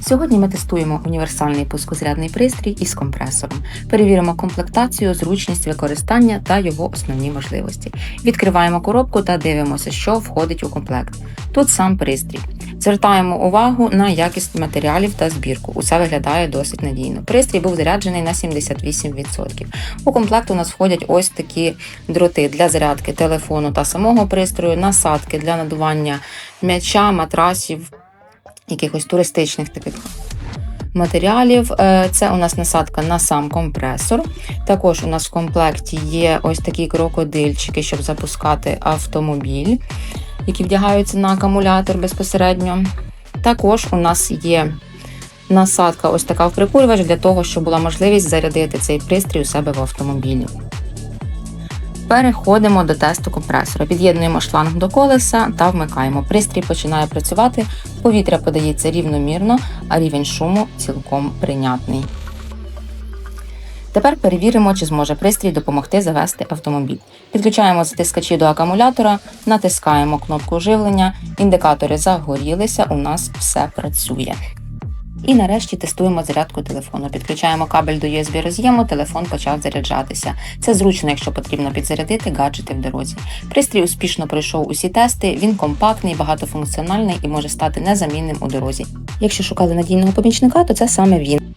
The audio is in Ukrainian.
Сьогодні ми тестуємо універсальний пускозрядний пристрій із компресором. Перевіримо комплектацію, зручність використання та його основні можливості. Відкриваємо коробку та дивимося, що входить у комплект. Тут сам пристрій. Звертаємо увагу на якість матеріалів та збірку. Усе виглядає досить надійно. Пристрій був заряджений на 78%. У комплект у нас входять ось такі дроти для зарядки телефону та самого пристрою, насадки для надування м'яча, матрасів, якихось туристичних таких матеріалів. Е, Це у нас насадка на сам компресор. Також у нас в комплекті є ось такі крокодильчики, щоб запускати автомобіль, які вдягаються на акумулятор безпосередньо. Також у нас є насадка ось така в прикурювач для того, щоб була можливість зарядити цей пристрій у себе в автомобілі. Переходимо до тесту компресора. Під'єднуємо шланг до колеса та вмикаємо. Пристрій починає працювати, повітря подається рівномірно, а рівень шуму цілком прийнятний. Тепер перевіримо, чи зможе пристрій допомогти завести автомобіль. Підключаємо затискачі до акумулятора, натискаємо кнопку живлення, індикатори загорілися, у нас все працює. І нарешті тестуємо зарядку телефону. Підключаємо кабель до USB роз'єму, телефон почав заряджатися. Це зручно, якщо потрібно підзарядити гаджети в дорозі. Пристрій успішно пройшов усі тести, він компактний, багатофункціональний і може стати незамінним у дорозі. Якщо шукали надійного помічника, то це саме він.